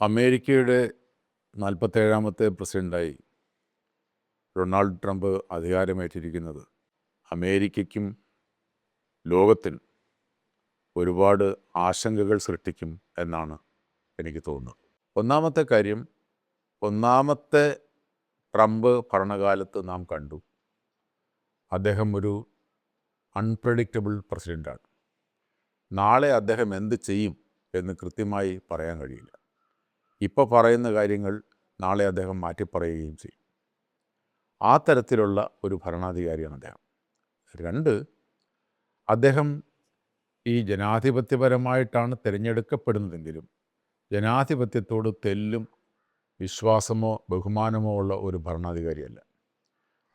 അമേരിക്കയുടെ നാൽപ്പത്തേഴാമത്തെ പ്രസിഡന്റായി Donald Trump അധികാരമേറ്റിരിക്കുന്നത്. അമേരിക്കയ്ക്കും ലോകത്തിനും ഒരുപാട് ആശങ്കകൾ സൃഷ്ടിക്കും എന്നാണ് എനിക്ക് തോന്നുന്നത്. ഒന്നാമത്തെ കാര്യം ഒന്നാമത്തെ ട്രംപ് ഭരണകാലത്ത് നാം കണ്ടു. അദ്ദേഹം ഒരു അൺപ്രഡിക്റ്റബിൾ പ്രസിഡന്റാണ് നാളെ അദ്ദേഹം എന്ത് ചെയ്യും എന്ന് കൃത്യമായി പറയാൻ കഴിയില്ല. ഇപ്പോൾ പറയുന്ന കാര്യങ്ങൾ നാളെ അദ്ദേഹം മാറ്റിപ്പറയുകയും ചെയ്യും. ആ തരത്തിലുള്ള ഒരു ഭരണാധികാരിയാണ് അദ്ദേഹം. രണ്ട് അദ്ദേഹം ഈ ജനാധിപത്യപരമായിട്ടാണ് തിരഞ്ഞെടുക്കപ്പെടുന്നതെങ്കിലും ജനാധിപത്യത്തോട് തെല്ലും വിശ്വാസമോ ബഹുമാനമോ ഉള്ള ഒരു ഭരണാധികാരിയല്ല.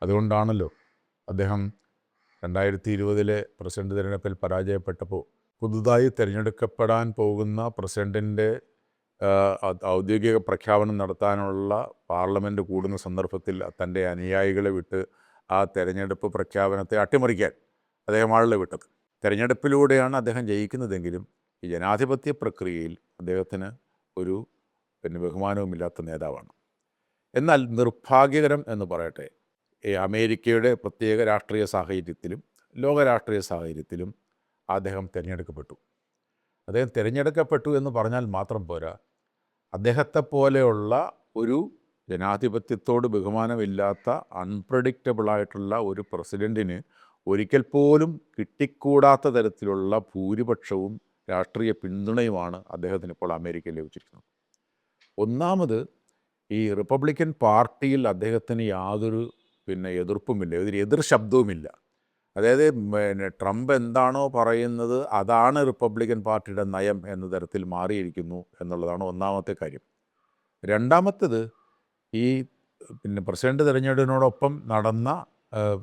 അതുകൊണ്ടാണല്ലോ അദ്ദേഹം രണ്ടായിരത്തി ഇരുപതിലെ പ്രസിഡന്റ് തിരഞ്ഞെടുപ്പിൽ പരാജയപ്പെട്ടപ്പോൾ പുതുതായി തിരഞ്ഞെടുക്കപ്പെടാൻ പോകുന്ന പ്രസിഡന്റിന്റെ ഔദ്യോഗിക പ്രഖ്യാപനം നടത്താനുള്ള പാർലമെന്റ് കൂടുന്ന സന്ദർഭത്തിൽ തന്റെ അനുയായികളെ വിട്ട് ആ തെരഞ്ഞെടുപ്പ് പ്രഖ്യാപനത്തെ അട്ടിമറിക്കാൻ അദ്ദേഹം ആളുകളെ വിട്ടത്. തെരഞ്ഞെടുപ്പിലൂടെയാണ് അദ്ദേഹം ജയിക്കുന്നതെങ്കിലും ഈ ജനാധിപത്യ പ്രക്രിയയിൽ അദ്ദേഹത്തിന് ഒരു പിന്നെ ബഹുമാനവുമില്ലാത്ത നേതാവാണ്. എന്നാൽ നിർഭാഗ്യകരം എന്ന് പറയട്ടെ ഈ അമേരിക്കയുടെ പ്രത്യേക രാഷ്ട്രീയ സാഹചര്യത്തിലും ലോക രാഷ്ട്രീയ സാഹചര്യത്തിലും അദ്ദേഹം തിരഞ്ഞെടുക്കപ്പെട്ടു. അദ്ദേഹം തിരഞ്ഞെടുക്കപ്പെട്ടു എന്ന് പറഞ്ഞാൽ മാത്രം പോരാ അദ്ദേഹത്തെ പോലെയുള്ള ഒരു ജനാധിപത്യത്തോട് ബഹുമാനമില്ലാത്ത അൺപ്രഡിക്റ്റബിളായിട്ടുള്ള ഒരു പ്രസിഡന്റിന് ഒരിക്കൽ പോലും കിട്ടിക്കൂടാത്ത തരത്തിലുള്ള ഭൂരിപക്ഷവും രാഷ്ട്രീയ പിന്തുണയുമാണ് അദ്ദേഹത്തിന് ഇപ്പോൾ അമേരിക്കയിൽ ലഭിച്ചിരിക്കുന്നത്. ഒന്നാമത് ഈ റിപ്പബ്ലിക്കൻ പാർട്ടിയിൽ അദ്ദേഹത്തിന് യാതൊരു പിന്നെ എതിർപ്പുമില്ല ഒരു എതിർ ശബ്ദവുമില്ല. അതായത് പിന്നെ ട്രംപ് എന്താണോ പറയുന്നത് അതാണ് റിപ്പബ്ലിക്കൻ പാർട്ടിയുടെ നയം എന്ന തരത്തിൽ മാറിയിരിക്കുന്നു എന്നുള്ളതാണ് ഒന്നാമത്തെ കാര്യം. രണ്ടാമത്തേത് ഈ പിന്നെ പ്രസിഡന്റ് തിരഞ്ഞെടുപ്പിനോടൊപ്പം നടന്ന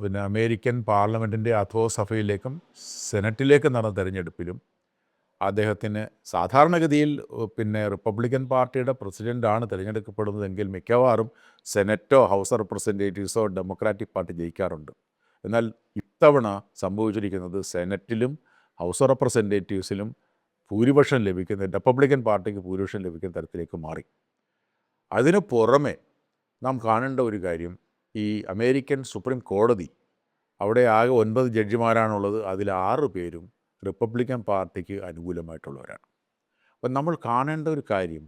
പിന്നെ അമേരിക്കൻ പാർലമെന്റിന്റെ അധോസഭയിലേക്കും സെനറ്റിലേക്കും നടന്ന തിരഞ്ഞെടുപ്പിലും അദ്ദേഹത്തിന് സാധാരണഗതിയിൽ പിന്നെ റിപ്പബ്ലിക്കൻ പാർട്ടിയുടെ പ്രസിഡന്റാണ് തിരഞ്ഞെടുക്കപ്പെടുന്നതെങ്കിൽ മിക്കവാറും സെനറ്റോ ഹൗസ് ഓഫ് റെപ്രസെന്റേറ്റീവ്സോ ഡെമോക്രാറ്റിക് പാർട്ടി ജയിക്കാറുണ്ട്. എന്നാൽ ഇത്തവണ സംഭവിച്ചിരിക്കുന്നത് സെനറ്റിലും ഹൗസ് ഓഫ് റെപ്രസെന്റേറ്റീവ്സിലും ഭൂരിപക്ഷം ലഭിക്കുന്ന റിപ്പബ്ലിക്കൻ പാർട്ടിക്ക് ഭൂരിപക്ഷം ലഭിക്കുന്ന തരത്തിലേക്ക് മാറി. അതിനു പുറമെ നാം കാണേണ്ട ഒരു കാര്യം ഈ അമേരിക്കൻ സുപ്രീം കോടതി അവിടെ ആകെ ഒൻപത് ജഡ്ജിമാരാണുള്ളത് അതിൽ ആറ് പേരും റിപ്പബ്ലിക്കൻ പാർട്ടിക്ക് അനുകൂലമായിട്ടുള്ളവരാണ്. അപ്പം നമ്മൾ കാണേണ്ട ഒരു കാര്യം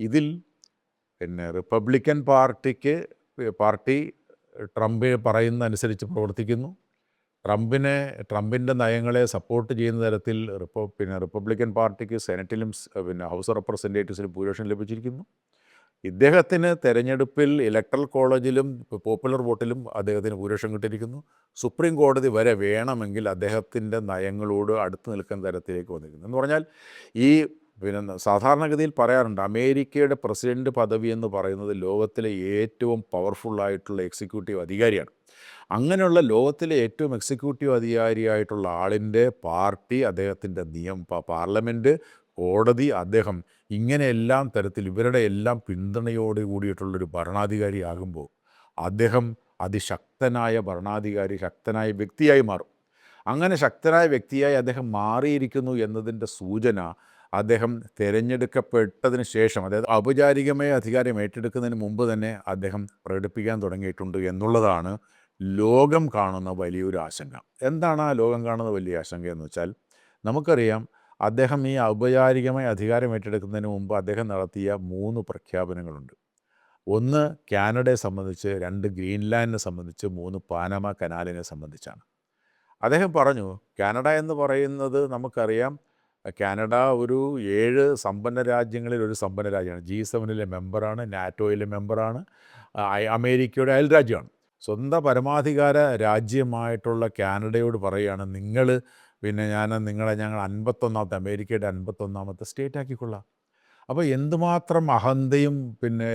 ഇതിൽ പിന്നെ റിപ്പബ്ലിക്കൻ പാർട്ടിക്ക് പാർട്ടി ട്രംപ് പറയുന്ന അനുസരിച്ച് പ്രവർത്തിക്കുന്നു. ട്രംപിനെ ട്രംപിന്റെ നയങ്ങളെ സപ്പോർട്ട് ചെയ്യുന്ന തരത്തിൽ റിപ്പ പിന്നെ റിപ്പബ്ലിക്കൻ പാർട്ടിക്ക് സെനറ്റിലും പിന്നെ ഹൗസ് റെപ്രസെന്റേറ്റീവ്സിലും ഭൂരിപക്ഷം ലഭിച്ചിരിക്കുന്നു. ഇദ്ദേഹത്തിന് തെരഞ്ഞെടുപ്പിൽ ഇലക്ട്രൽ കോളേജിലും പോപ്പുലർ വോട്ടിലും അദ്ദേഹത്തിന് ഭൂരിപക്ഷം കിട്ടിയിരിക്കുന്നു. സുപ്രീം കോടതി വരെ വേണമെങ്കിൽ അദ്ദേഹത്തിന്റെ നയങ്ങളോട് അടുത്ത് നിൽക്കുന്ന തരത്തിലേക്ക് വന്നിരിക്കുന്നു. എന്ന് പറഞ്ഞാൽ ഈ പിന്നെ സാധാരണഗതിയിൽ പറയാറുണ്ട് അമേരിക്കയുടെ പ്രസിഡന്റ് പദവി എന്ന് പറയുന്നത് ലോകത്തിലെ ഏറ്റവും പവർഫുള്ളായിട്ടുള്ള എക്സിക്യൂട്ടീവ് അധികാരിയാണ്. അങ്ങനെയുള്ള ലോകത്തിലെ ഏറ്റവും എക്സിക്യൂട്ടീവ് അധികാരിയായിട്ടുള്ള ആളിന്റെ പാർട്ടി അദ്ദേഹത്തിന്റെ നിയം പ- പാർലമെന്റ് കോടതി അദ്ദേഹം ഇങ്ങനെയെല്ലാം തരത്തിൽ ഇവരുടെ എല്ലാം പിന്തുണയോട് കൂടിയിട്ടുള്ളൊരു ഭരണാധികാരിയാകുമ്പോൾ അദ്ദേഹം അതിശക്തനായ ഭരണാധികാരി ശക്തനായ വ്യക്തിയായി മാറും. അങ്ങനെ ശക്തനായ വ്യക്തിയായി അദ്ദേഹം മാറിയിരിക്കുന്നു എന്നതിന്റെ സൂചന അദ്ദേഹം തിരഞ്ഞെടുക്കപ്പെട്ടതിന് ശേഷം അതായത് ഔപചാരികമായ അധികാരം ഏറ്റെടുക്കുന്നതിന് മുമ്പ് തന്നെ അദ്ദേഹം പ്രകടിപ്പിക്കാൻ തുടങ്ങിയിട്ടുണ്ട് എന്നുള്ളതാണ് ലോകം കാണുന്ന വലിയൊരു ആശങ്ക. എന്താണ് ആ ലോകം കാണുന്ന വലിയ ആശങ്ക എന്ന് വെച്ചാൽ നമുക്കറിയാം അദ്ദേഹം ഈ ഔപചാരികമായി അധികാരം ഏറ്റെടുക്കുന്നതിന് മുമ്പ് അദ്ദേഹം നടത്തിയ മൂന്ന് പ്രഖ്യാപനങ്ങളുണ്ട്. ഒന്ന് കാനഡയെ സംബന്ധിച്ച് രണ്ട് ഗ്രീൻലാൻഡിനെ സംബന്ധിച്ച് മൂന്ന് പാനമ കനാലിനെ സംബന്ധിച്ചാണ്. അദ്ദേഹം പറഞ്ഞു കാനഡ എന്ന് പറയുന്നത് നമുക്കറിയാം കാനഡ ഒരു ഏഴ് സമ്പന്ന രാജ്യങ്ങളിൽ ഒരു സമ്പന്ന രാജ്യമാണ്. ജി സെവനിലെ മെമ്പറാണ് നാറ്റോയിലെ മെമ്പറാണ് അമേരിക്കയുടെ അയൽ രാജ്യമാണ്. സ്വന്തം പരമാധികാര രാജ്യമായിട്ടുള്ള കാനഡയോട് പറയുകയാണ് നിങ്ങൾ പിന്നെ ഞാൻ നിങ്ങളെ ഞങ്ങൾ അൻപത്തൊന്നാമത്തെ അമേരിക്കയുടെ അൻപത്തൊന്നാമത്തെ സ്റ്റേറ്റ് ആക്കിക്കൊള്ളാം. അപ്പോൾ എന്തുമാത്രം അഹന്തയും പിന്നെ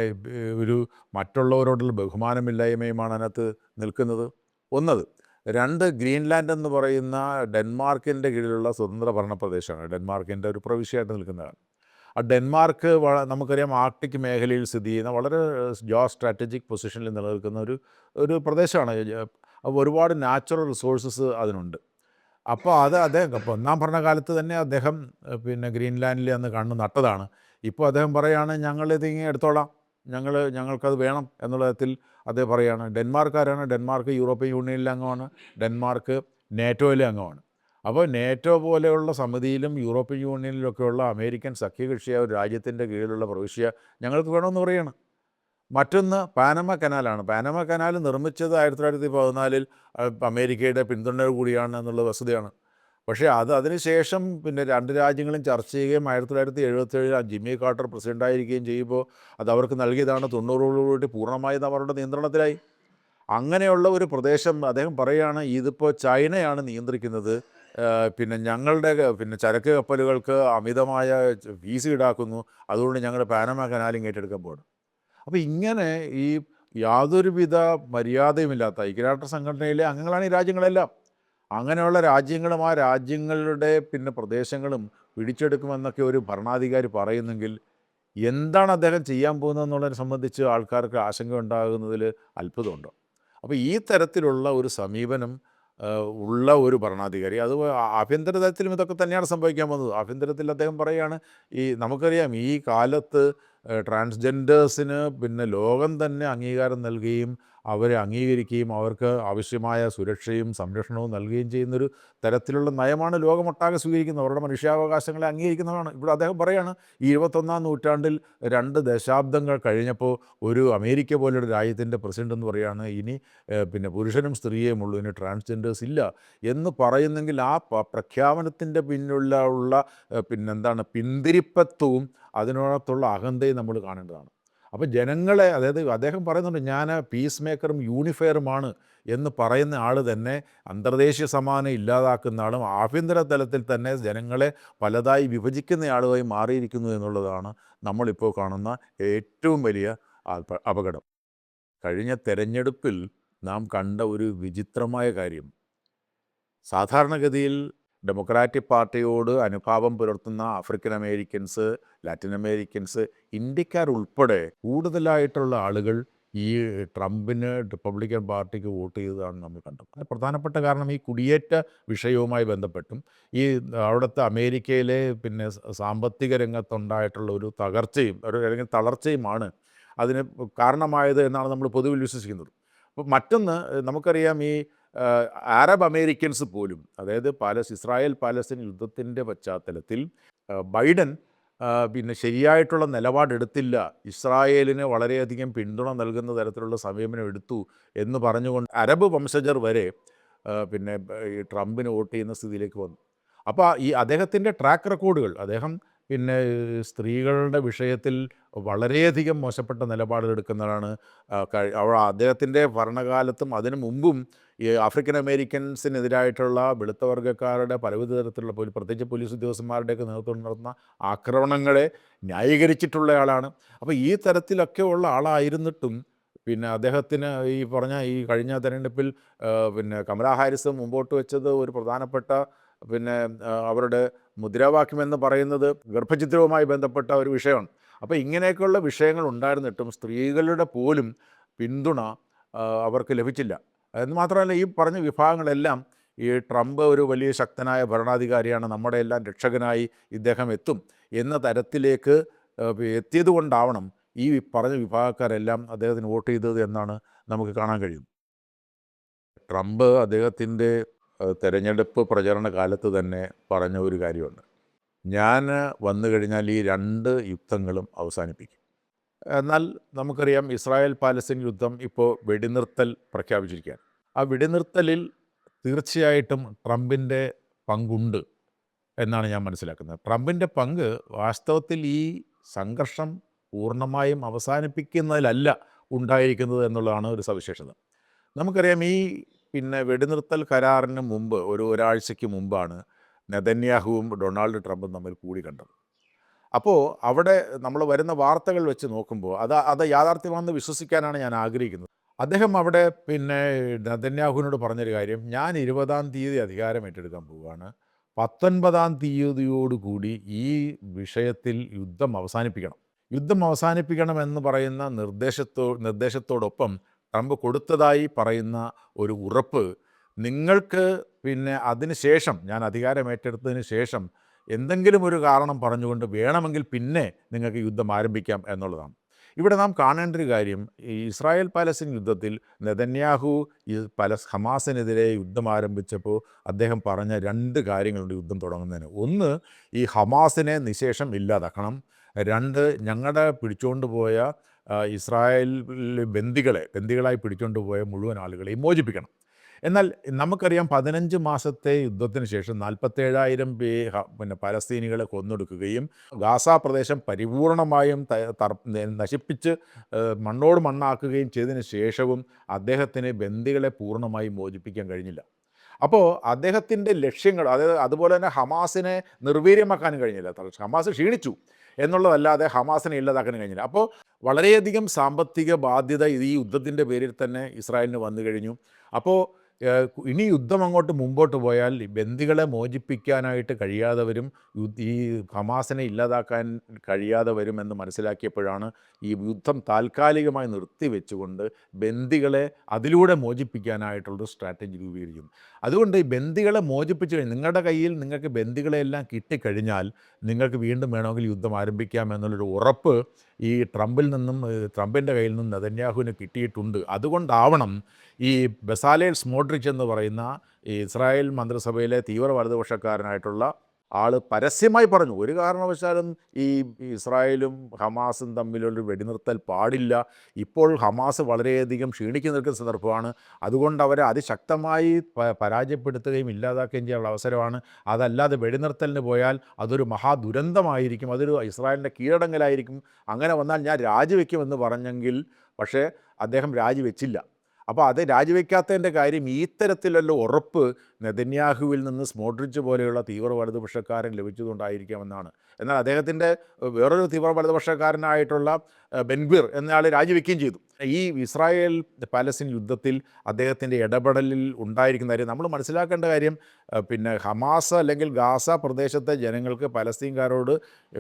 ഒരു മറ്റുള്ളവരോടുള്ള ബഹുമാനമില്ലായ്മയുമാണ് അതിനകത്ത് നിൽക്കുന്നത്? ഒന്നത് രണ്ട് ഗ്രീൻലാൻഡ് എന്ന് പറയുന്ന ഡെൻമാർക്കിന്റെ കീഴിലുള്ള സ്വതന്ത്ര ഭരണ പ്രദേശമാണ് ഡെൻമാർക്കിന്റെ ഒരു പ്രവിശ്യമായിട്ട് നിൽക്കുന്നതാണ്. ആ ഡെൻമാർക്ക് നമുക്കറിയാം ആർട്ടിക് മേഖലയിൽ സ്ഥിതി ചെയ്യുന്ന വളരെ ജോ സ്ട്രാറ്റജിക് പൊസിഷനിൽ നിലനിൽക്കുന്ന ഒരു ഒരു പ്രദേശമാണ്. ഒരുപാട് നാച്ചുറൽ റിസോഴ്സസ് അതിനുണ്ട്. അപ്പോൾ അത് അദ്ദേഹം അപ്പോൾ ഒന്നാം ഭരണകാലത്ത് തന്നെ അദ്ദേഹം പിന്നെ ഗ്രീൻലാൻഡിൽ അന്ന് കണ്ണ് നട്ടതാണ്. ഇപ്പോൾ അദ്ദേഹം പറയുകയാണ് ഞങ്ങളിത് ഇങ്ങനെ എടുത്തോളാം. ഞങ്ങൾ ഞങ്ങൾക്കത് വേണം എന്നുള്ള തരത്തിൽ അദ്ദേഹം പറയുകയാണ് ഡെൻമാർക്കാരാണ് ഡെൻമാർക്ക് യൂറോപ്യൻ യൂണിയനിലെ അംഗമാണ് ഡെൻമാർക്ക് നേറ്റോയിലെ അംഗമാണ്. അപ്പോൾ നേറ്റോ പോലെയുള്ള സമിതിയിലും യൂറോപ്യൻ യൂണിയനിലൊക്കെയുള്ള അമേരിക്കൻ സഖ്യകക്ഷിയായ ഒരു രാജ്യത്തിന്റെ കീഴിലുള്ള പ്രവിശ്യ ഞങ്ങൾക്ക് വേണമെന്ന് പറയണം. മറ്റൊന്ന് പാനമ കനാലാണ്. പാനമ കനാൽ നിർമ്മിച്ചത് ആയിരത്തി തൊള്ളായിരത്തി പതിനാലിൽ അമേരിക്കയുടെ പിന്തുണയോടുകൂടിയാണ് എന്നുള്ള വസ്തുതയാണ്. പക്ഷേ അത് അതിനുശേഷം പിന്നെ രണ്ട് രാജ്യങ്ങളും ചർച്ച ചെയ്യുകയും ആയിരത്തി തൊള്ളായിരത്തി എഴുപത്തേഴിൽ ജിമ്മി കാർട്ടർ പ്രസിഡന്റായിരിക്കുകയും ചെയ്യുമ്പോൾ അത് അവർക്ക് നൽകിയതാണ് തൊണ്ണൂറോടുകൂടി പൂർണമായും അവരുടെ നിയന്ത്രണത്തിലായി. അങ്ങനെയുള്ള ഒരു പ്രദേശം അദ്ദേഹം പറയുകയാണ് ഇതിപ്പോൾ ചൈനയാണ് നിയന്ത്രിക്കുന്നത്. പിന്നെ ഞങ്ങളുടെ പിന്നെ ചരക്ക് കപ്പലുകൾക്ക് അമിതമായ ഫീസ് ഈടാക്കുന്നു. അതുകൊണ്ട് ഞങ്ങളുടെ പാനമ കനാലും ഏറ്റെടുക്കാൻ പോകണം അപ്പോൾ ഇങ്ങനെ ഈ യാതൊരുവിധ മര്യാദയുമില്ലാത്ത ഐക്യരാഷ്ട്ര സംഘടനയിലെ അംഗങ്ങളാണ് ഈ രാജ്യങ്ങളെല്ലാം. അങ്ങനെയുള്ള രാജ്യങ്ങളും ആ രാജ്യങ്ങളുടെ പിന്നെ പ്രദേശങ്ങളും പിടിച്ചെടുക്കുമെന്നൊക്കെ ഒരു ഭരണാധികാരി പറയുന്നെങ്കിൽ എന്താണ് അദ്ദേഹം ചെയ്യാൻ പോകുന്നതെന്നുള്ളതിനെ സംബന്ധിച്ച് ആൾക്കാർക്ക് ആശങ്ക ഉണ്ടാകുന്നതിൽ അത്ഭുതമുണ്ടോ? അപ്പോൾ ഈ തരത്തിലുള്ള ഒരു സമീപനം ഉള്ള ഒരു ഭരണാധികാരി അത് ആഭ്യന്തര തലത്തിലും ഇതൊക്കെ തന്നെയാണ് സംഭവിക്കാൻ പോകുന്നത്. ആഭ്യന്തരത്തിൽ അദ്ദേഹം പറയുകയാണ് ഈ നമുക്കറിയാം ഈ കാലത്ത് ട്രാൻസ്ജെൻഡേഴ്സിന് പിന്നെ ലോകം തന്നെ അംഗീകാരം നൽകുകയും അവരെ അംഗീകരിക്കുകയും അവർക്ക് ആവശ്യമായ സുരക്ഷയും സംരക്ഷണവും നൽകുകയും ചെയ്യുന്നൊരു തരത്തിലുള്ള നയമാണ് ലോകമൊട്ടാകെ സ്വീകരിക്കുന്നത്. അവരുടെ മനുഷ്യാവകാശങ്ങളെ അംഗീകരിക്കുന്നതാണ്. ഇവിടെ അദ്ദേഹം പറയാണ് ഈ ഇരുപത്തൊന്നാം നൂറ്റാണ്ടിൽ രണ്ട് ദശാബ്ദങ്ങൾ കഴിഞ്ഞപ്പോൾ ഒരു അമേരിക്ക പോലൊരു രാജ്യത്തിന്റെ പ്രസിഡന്റ് എന്ന് പറയുകയാണ് ഇനി പിന്നെ പുരുഷനും സ്ത്രീയും ഉള്ളൂ. ഇനി ട്രാൻസ്ജെൻഡേഴ്സ് ഇല്ല എന്ന് പറയുന്നെങ്കിൽ ആ പ്രഖ്യാപനത്തിന്റെ പിന്നിലുള്ള ഉള്ള പിന്നെന്താണ് പിന്തിരിപ്പത്വവും അതിനോടത്തുള്ള അഹന്തയും നമ്മൾ കാണേണ്ടതാണ്. അപ്പോൾ ജനങ്ങളെ അതായത് അദ്ദേഹം പറയുന്നുണ്ട് ഞാൻ പീസ് മേക്കറും യൂണിഫയറുമാണ് എന്ന് പറയുന്ന ആൾ തന്നെ അന്തർദേശീയ സമാനം ഇല്ലാതാക്കുന്ന ആളും ആഭ്യന്തര തലത്തിൽ തന്നെ ജനങ്ങളെ പലതായി വിഭജിക്കുന്ന ആളുമായി മാറിയിരിക്കുന്നു എന്നുള്ളതാണ് നമ്മളിപ്പോൾ കാണുന്ന ഏറ്റവും വലിയ അപകടം. കഴിഞ്ഞ തെരഞ്ഞെടുപ്പിൽ നാം കണ്ട ഒരു വിചിത്രമായ കാര്യം. സാധാരണഗതിയിൽ ഡെമോക്രാറ്റിക് പാർട്ടിയോട് അനുഭാവം പുലർത്തുന്ന ആഫ്രിക്കൻ അമേരിക്കൻസ് ലാറ്റിൻ അമേരിക്കൻസ് ഇന്ത്യക്കാർ ഉൾപ്പെടെ കൂടുതലായിട്ടുള്ള ആളുകൾ ഈ ട്രംപിന് റിപ്പബ്ലിക്കൻ പാർട്ടിക്ക് വോട്ട് ചെയ്തതാണ് നമ്മൾ കണ്ടത് പ്രധാനപ്പെട്ട കാരണം ഈ കുടിയേറ്റ വിഷയവുമായി ബന്ധപ്പെട്ടും ഈ അവിടുത്തെ അമേരിക്കയിലെ പിന്നെ സാമ്പത്തിക രംഗത്തുണ്ടായിട്ടുള്ള ഒരു തകർച്ചയും ഒരു അല്ലെങ്കിൽ തളർച്ചയുമാണ് അതിന് കാരണമായത് എന്നാണ് നമ്മൾ പൊതുവിൽ വിശ്വസിക്കുന്നത്. അപ്പോൾ മറ്റൊന്ന് നമുക്കറിയാം ഈ അറബ് അമേരിക്കൻസ് പോലും അതായത് പാലസ് ഇസ്രായേൽ പാലസ്തീൻ യുദ്ധത്തിന്റെ പശ്ചാത്തലത്തിൽ ബൈഡൻ പിന്നെ ശരിയായിട്ടുള്ള നിലപാടെടുത്തില്ല. ഇസ്രായേലിന് വളരെയധികം പിന്തുണ നൽകുന്ന തരത്തിലുള്ള സമീപനം എടുത്തു എന്ന് പറഞ്ഞുകൊണ്ട് അറബ് വംശജർ വരെ പിന്നെ ഈ ട്രംപിന് വോട്ട് ചെയ്യുന്ന സ്ഥിതിയിലേക്ക് വന്നു. അപ്പോൾ ഈ അദ്ദേഹത്തിന്റെ ട്രാക്ക് റെക്കോർഡുകൾ അദ്ദേഹം പിന്നെ സ്ത്രീകളുടെ വിഷയത്തിൽ വളരെയധികം മോശപ്പെട്ട അവ- അദ്ദേഹത്തിന്റെ ഭരണകാലത്തും അതിനു മുമ്പും ഈ ആഫ്രിക്കൻ അമേരിക്കൻസിനെതിരായിട്ടുള്ള വെളുത്ത വർഗക്കാരുടെ പലവിധ തരത്തിലുള്ള പോലീസ് പ്രത്യേകിച്ച് പോലീസ് ഉദ്യോഗസ്ഥന്മാരുടെയൊക്കെ നേതൃത്വം നടത്തുന്ന ആക്രമണങ്ങളെ ന്യായീകരിച്ചിട്ടുള്ള ആളാണ് അപ്പോൾ ഈ തരത്തിലൊക്കെ ഉള്ള ആളായിരുന്നിട്ടും പിന്നെ അദ്ദേഹത്തിന് ഈ പറഞ്ഞ ഈ കഴിഞ്ഞ തെരഞ്ഞെടുപ്പിൽ പിന്നെ കമലാ ഹാരിസ് മുമ്പോട്ട് വെച്ചത് ഒരു പ്രധാനപ്പെട്ട പിന്നെ അവരുടെ മുദ്രാവാക്യം എന്ന് പറയുന്നത് ഗർഭചിത്രവുമായി ബന്ധപ്പെട്ട ഒരു വിഷയമാണ്. അപ്പോൾ ഇങ്ങനെയൊക്കെയുള്ള വിഷയങ്ങൾ ഉണ്ടായിരുന്നിട്ടും സ്ത്രീകളുടെ പോലും പിന്തുണ അവർക്ക് ലഭിച്ചില്ല. എന്ന് മാത്രമല്ല ഈ പറഞ്ഞ വിഭാഗങ്ങളെല്ലാം ഈ ട്രംപ് ഒരു വലിയ ശക്തനായ ഭരണാധികാരിയാണ് നമ്മുടെ എല്ലാം രക്ഷകനായി ഇദ്ദേഹം എത്തും എന്ന തരത്തിലേക്ക് എത്തിയത് കൊണ്ടാവണം ഈ പറഞ്ഞ വിഭാഗക്കാരെല്ലാം അദ്ദേഹത്തിന് വോട്ട് ചെയ്തത് എന്നാണ് നമുക്ക് കാണാൻ കഴിയും. ട്രംപ് അദ്ദേഹത്തിന്റെ തെരഞ്ഞെടുപ്പ് പ്രചരണ കാലത്ത് തന്നെ പറഞ്ഞ ഒരു കാര്യമുണ്ട്. ഞാൻ വന്നു കഴിഞ്ഞാൽ ഈ രണ്ട് യുദ്ധങ്ങളും അവസാനിപ്പിക്കും. എന്നാൽ നമുക്കറിയാം ഇസ്രായേൽ പാലസ്തീൻ യുദ്ധം ഇപ്പോൾ വെടിനിർത്തൽ പ്രഖ്യാപിച്ചിരിക്കുകയാണ്. ആ വെടിനിർത്തലിൽ തീർച്ചയായിട്ടും ട്രംപിന്റെ പങ്കുണ്ട് എന്നാണ് ഞാൻ മനസ്സിലാക്കുന്നത്. ട്രംപിന്റെ പങ്ക് വാസ്തവത്തിൽ ഈ സംഘർഷം പൂർണമായും അവസാനിപ്പിക്കുന്നതിലല്ല ഉണ്ടായിരിക്കുന്നത് എന്നുള്ളതാണ് ഒരു സവിശേഷത. നമുക്കറിയാം ഈ പിന്നെ വെടിനിർത്തൽ കരാറിന് മുമ്പ് ഒരു ഒരാഴ്ചയ്ക്ക് മുമ്പാണ് നെതന്യാഹുവും ഡൊണാൾഡ് ട്രംപും തമ്മിൽ കൂടി കണ്ടത് അപ്പോൾ അവിടെ നമ്മൾ വരുന്ന വാർത്തകൾ വെച്ച് നോക്കുമ്പോൾ അത് അത് യാഥാർത്ഥ്യമാണെന്ന് വിശ്വസിക്കാനാണ് ഞാൻ ആഗ്രഹിക്കുന്നത്. അദ്ദേഹം അവിടെ പിന്നെ നെതന്യാഹുവിനോട് പറഞ്ഞൊരു കാര്യം ഞാൻ ഇരുപതാം തീയതി അധികാരം ഏറ്റെടുക്കാൻ പോവുകയാണ്. പത്തൊൻപതാം തീയതിയോടുകൂടി ഈ വിഷയത്തിൽ യുദ്ധം അവസാനിപ്പിക്കണം. യുദ്ധം അവസാനിപ്പിക്കണം എന്ന് പറയുന്ന നിർദ്ദേശത്തോ നിർദ്ദേശത്തോടൊപ്പം ട്രംപ് കൊടുത്തതായി പറയുന്ന ഒരു ഉറപ്പ് നിങ്ങൾക്ക് പിന്നെ അതിന് ശേഷം ഞാൻ അധികാരം ഏറ്റെടുത്തതിന് ശേഷം എന്തെങ്കിലും ഒരു കാരണം പറഞ്ഞുകൊണ്ട് വേണമെങ്കിൽ പിന്നെ നിങ്ങൾക്ക് യുദ്ധം ആരംഭിക്കാം എന്നുള്ളതാണ്. ഇവിടെ നാം കാണേണ്ട ഒരു കാര്യം ഈ ഇസ്രായേൽ പാലസ്തീൻ യുദ്ധത്തിൽ നെതന്യാഹു ഈ പലസ് ഹമാസിനെതിരെ യുദ്ധം ആരംഭിച്ചപ്പോൾ അദ്ദേഹം പറഞ്ഞ രണ്ട് കാര്യങ്ങളുണ്ട് യുദ്ധം തുടങ്ങുന്നതിന്. ഒന്ന് ഈ ഹമാസിനെ നിശേഷം ഇല്ലാതാക്കണം. രണ്ട് ഞങ്ങളുടെ പിടിച്ചുകൊണ്ട് പോയ ഇസ്രായേലിലെ ബന്ദികളെ ബന്ദികളായി പിടിച്ചുകൊണ്ട് പോയ മുഴുവൻ ആളുകളെയും മോചിപ്പിക്കണം. എന്നാൽ നമുക്കറിയാം പതിനഞ്ച് മാസത്തെ യുദ്ധത്തിന് ശേഷം നാൽപ്പത്തേഴായിരം പേ പിന്നെ പലസ്തീനികളെ കൊന്നൊടുക്കുകയും ഗാസ പ്രദേശം പരിപൂർണമായും നശിപ്പിച്ച് മണ്ണോട് മണ്ണാക്കുകയും ചെയ്തതിന് ശേഷവും അദ്ദേഹത്തിന് ബന്ദികളെ പൂർണമായും മോചിപ്പിക്കാൻ കഴിഞ്ഞില്ല. അപ്പോൾ അദ്ദേഹത്തിന്റെ ലക്ഷ്യങ്ങൾ അതായത് അതുപോലെ തന്നെ ഹമാസിനെ നിർവീര്യമാക്കാനും കഴിഞ്ഞില്ല. ഹമാസ് ക്ഷീണിച്ചു എന്നുള്ളതല്ലാതെ ഹമാസിനെ ഇല്ലാതാക്കാനും കഴിഞ്ഞില്ല. അപ്പോൾ വളരെയധികം സാമ്പത്തിക ബാധ്യത ഈ യുദ്ധത്തിന്റെ പേരിൽ തന്നെ ഇസ്രായേലിന് വന്നു കഴിഞ്ഞു. അപ്പോൾ ഇനി യുദ്ധം അങ്ങോട്ട് മുമ്പോട്ട് പോയാൽ ബന്ദികളെ മോചിപ്പിക്കാനായിട്ട് കഴിയാത്തവരും ഈ ഹമാസിനെ ഇല്ലാതാക്കാൻ കഴിയാതെ എന്ന് മനസ്സിലാക്കിയപ്പോഴാണ് ഈ യുദ്ധം താൽക്കാലികമായി നിർത്തിവെച്ചുകൊണ്ട് ബന്ദികളെ അതിലൂടെ മോചിപ്പിക്കാനായിട്ടുള്ളൊരു സ്ട്രാറ്റജി രൂപീകരിക്കും അതുകൊണ്ട് ഈ ബന്ദികളെ മോചിപ്പിച്ച് കഴിഞ്ഞ് നിങ്ങളുടെ കയ്യിൽ നിങ്ങൾക്ക് ബന്ദികളെല്ലാം കിട്ടിക്കഴിഞ്ഞാൽ നിങ്ങൾക്ക് വീണ്ടും വേണമെങ്കിൽ യുദ്ധം ആരംഭിക്കാം എന്നുള്ളൊരു ഉറപ്പ് ഈ ട്രംപിൽ നിന്നും ട്രംപിന്റെ കയ്യിൽ നിന്നും നെതന്യാഹുവിന് കിട്ടിയിട്ടുണ്ട്. അതുകൊണ്ടാവണം ഈ ബസാലേൽ സ്മോട്രിച്ച് എന്ന് പറയുന്ന ഇസ്രായേൽ മന്ത്രിസഭയിലെ തീവ്ര വലതുപക്ഷക്കാരനായിട്ടുള്ള ആൾ പരസ്യമായി പറഞ്ഞു. ഒരു കാരണവശാലും ഈ ഇസ്രായേലും ഹമാസും തമ്മിലൊരു വെടിനിർത്തൽ പാടില്ല. ഇപ്പോൾ ഹമാസ് വളരെയധികം ക്ഷീണിച്ചു നിൽക്കുന്ന സന്ദർഭമാണ്. അതുകൊണ്ട് അവരെ അതിശക്തമായി പരാജയപ്പെടുത്തുകയും ഇല്ലാതാക്കുകയും ചെയ്യാനുള്ള അവസരമാണ്. അതല്ലാതെ വെടിനിർത്തലിന് പോയാൽ അതൊരു മഹാദുരന്തമായിരിക്കും. അതൊരു ഇസ്രായേലിന്റെ കീഴടങ്ങലായിരിക്കും. അങ്ങനെ വന്നാൽ ഞാൻ രാജിവെക്കുമെന്ന് പറഞ്ഞെങ്കിൽ പക്ഷേ അദ്ദേഹം രാജിവെച്ചില്ല. അപ്പോൾ അത് രാജിവെക്കാത്തതിന്റെ കാര്യം ഈ തരത്തിലുള്ള ഉറപ്പ്. നെതന്യാഹുവിൽ നിന്ന് സ്മോട്രിച്ച് പോലെയുള്ള തീവ്ര വലതുപക്ഷക്കാരൻ ലഭിച്ചതുകൊണ്ടായിരിക്കാമെന്നാണ്. എന്നാൽ അദ്ദേഹത്തിന്റെ വേറൊരു തീവ്ര വലതുപക്ഷക്കാരനായിട്ടുള്ള ബെൻഗ്വിർ എന്നയാൾ രാജിവെക്കുകയും ചെയ്തു. ഈ ഇസ്രായേൽ പാലസ്തീൻ യുദ്ധത്തിൽ അദ്ദേഹത്തിന്റെ ഇടപെടലിൽ ഉണ്ടായിരിക്കുന്ന കാര്യം നമ്മൾ മനസ്സിലാക്കേണ്ട കാര്യം പിന്നെ ഹമാസ് അല്ലെങ്കിൽ ഗാസ പ്രദേശത്തെ ജനങ്ങൾക്ക് പലസ്തീൻകാരോട്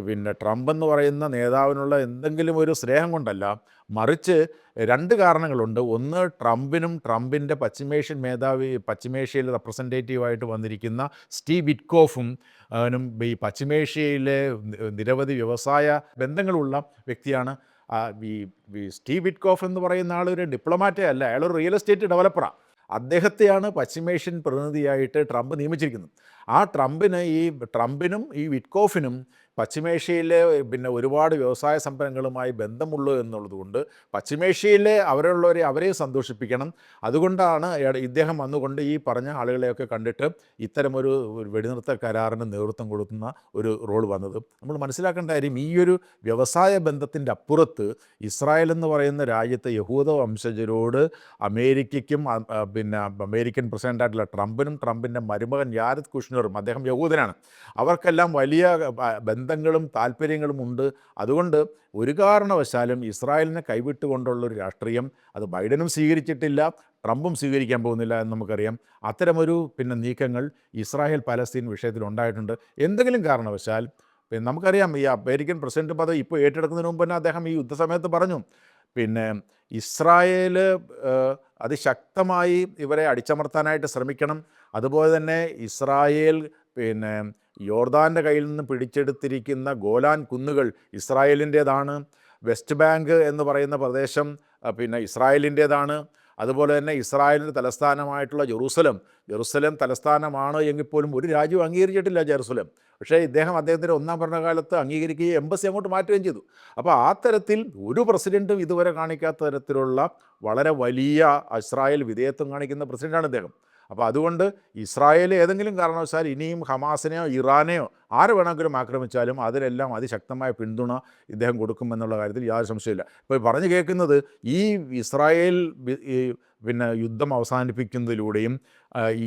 പിന്നെ ട്രംപ് എന്ന് പറയുന്ന നേതാവിനുള്ള എന്തെങ്കിലും ഒരു സ്നേഹം കൊണ്ടല്ല മറിച്ച് രണ്ട് കാരണങ്ങളുണ്ട്. ഒന്ന് ട്രംപിനും ട്രംപിന്റെ പശ്ചിമേഷ്യൻ മേധാവി പശ്ചിമേഷ്യയിൽ റെപ്രസെന്റേറ്റീവായിട്ട് വന്നിരിക്കുന്ന സ്റ്റീവ് വിറ്റ്കോഫും ഈ പശ്ചിമേഷ്യയിലെ നിരവധി വ്യവസായ ബന്ധങ്ങളുള്ള വ്യക്തിയാണ്. ഈ സ്റ്റീവ് വിറ്റ്കോഫ് എന്ന് പറയുന്ന ആൾ ഒരു ഡിപ്ലോമാറ്റേ അല്ല അയാളൊരു റിയൽ എസ്റ്റേറ്റ് ഡെവലപ്പറാണ് അദ്ദേഹത്തെയാണ് പശ്ചിമേഷ്യൻ പ്രതിനിധിയായിട്ട് ട്രംപ് നിയമിച്ചിരിക്കുന്നത്. ആ ട്രംപിന് ഈ ട്രംപിനും ഈ വിറ്റ്കോഫിനും പശ്ചിമേഷ്യയിലെ പിന്നെ ഒരുപാട് വ്യവസായ സംരംഭങ്ങളുമായി ബന്ധമുള്ളൂ എന്നുള്ളതുകൊണ്ട് പശ്ചിമേഷ്യയിലെ അവരുള്ളവരെ അവരെ സന്തോഷിപ്പിക്കണം. അതുകൊണ്ടാണ് ഇദ്ദേഹം വന്നുകൊണ്ട് ഈ പറഞ്ഞ ആളുകളെയൊക്കെ കണ്ടിട്ട് ഇത്തരമൊരു ഒരു വെടിനിർത്തൽ കരാറിന് നേതൃത്വം കൊടുക്കുന്ന ഒരു റോൾ വന്നത്. നമ്മൾ മനസ്സിലാക്കേണ്ട കാര്യം ഈ ഒരു വ്യവസായ ബന്ധത്തിന്റെ അപ്പുറത്ത് ഇസ്രായേൽ എന്ന് പറയുന്ന രാജ്യത്തെ യഹൂദ വംശജരോട് അമേരിക്കയ്ക്കും പിന്നെ അമേരിക്കൻ പ്രസിഡന്റായിട്ടുള്ള ട്രംപിനും ട്രംപിന്റെ മരുമകൻ യാരത് കുഷ്ണറും അദ്ദേഹം യഹൂദനാണ്. അവർക്കെല്ലാം വലിയ ബന്ധങ്ങളും താല്പര്യങ്ങളും ഉണ്ട്. അതുകൊണ്ട് ഒരു കാരണവശാലും ഇസ്രായേലിനെ കൈവിട്ടുകൊണ്ടുള്ള ഒരു രാഷ്ട്രീയം അത് ബൈഡനും സ്വീകരിച്ചിട്ടില്ല ട്രംപും സ്വീകരിക്കാൻ പോകുന്നില്ല എന്ന് നമുക്കറിയാം. അത്തരമൊരു പിന്നെ നീക്കങ്ങൾ ഇസ്രായേൽ പലസ്തീൻ വിഷയത്തിൽ ഉണ്ടായിട്ടുണ്ട്. എന്തെങ്കിലും കാരണവശാൽ പിന്നെ നമുക്കറിയാം ഈ അമേരിക്കൻ പ്രസിഡന്റ് പദവി ഇപ്പോൾ ഏറ്റെടുക്കുന്നതിന് മുമ്പ് തന്നെ അദ്ദേഹം ഈ യുദ്ധസമയത്ത് പറഞ്ഞു പിന്നെ ഇസ്രായേൽ അതിശക്തമായി ഇവരെ അടിച്ചമർത്താനായിട്ട് ശ്രമിക്കണം. അതുപോലെ തന്നെ ഇസ്രായേൽ പിന്നെ യോർദാന്റെ കയ്യിൽ നിന്ന് പിടിച്ചെടുത്തിരിക്കുന്ന ഗോലാൻ കുന്നുകൾ ഇസ്രായേലിന്റേതാണ്. വെസ്റ്റ് ബാങ്ക് എന്ന് പറയുന്ന പ്രദേശം പിന്നെ ഇസ്രായേലിന്റേതാണ്. അതുപോലെ തന്നെ ഇസ്രായേലിന്റെ തലസ്ഥാനമായിട്ടുള്ള ജെറൂസലം. ജെറൂസലം തലസ്ഥാനമാണ് എങ്കിൽ പോലും ഒരു രാജ്യം അംഗീകരിച്ചിട്ടില്ല ജെറുസലം. പക്ഷേ ഇദ്ദേഹം അദ്ദേഹത്തിന്റെ ഒന്നാം ഭരണകാലത്ത് അംഗീകരിക്കുകയും എംബസി അങ്ങോട്ട് മാറ്റുകയും ചെയ്തു. അപ്പോൾ ആ തരത്തിൽ ഒരു പ്രസിഡന്റും ഇതുവരെ കാണിക്കാത്ത തരത്തിലുള്ള വളരെ വലിയ ഇസ്രായേൽ വിധേയത്വം കാണിക്കുന്ന പ്രസിഡന്റാണ് ഇദ്ദേഹം. അപ്പോൾ അതുകൊണ്ട് ഇസ്രായേൽ ഏതെങ്കിലും കാരണവശാൽ ഇനിയും ഹമാസിനെയോ ഇറാനെയോ ആര് വേണമെങ്കിലും ആക്രമിച്ചാലും അതിലെല്ലാം അതിശക്തമായ പിന്തുണ ഇദ്ദേഹം കൊടുക്കുമെന്നുള്ള കാര്യത്തിൽ യാതൊരു സംശയമില്ല ഇപ്പോൾ പറഞ്ഞു കേൾക്കുന്നത് ഈ ഇസ്രായേൽ പിന്നെ യുദ്ധം അവസാനിപ്പിക്കുന്നതിലൂടെയും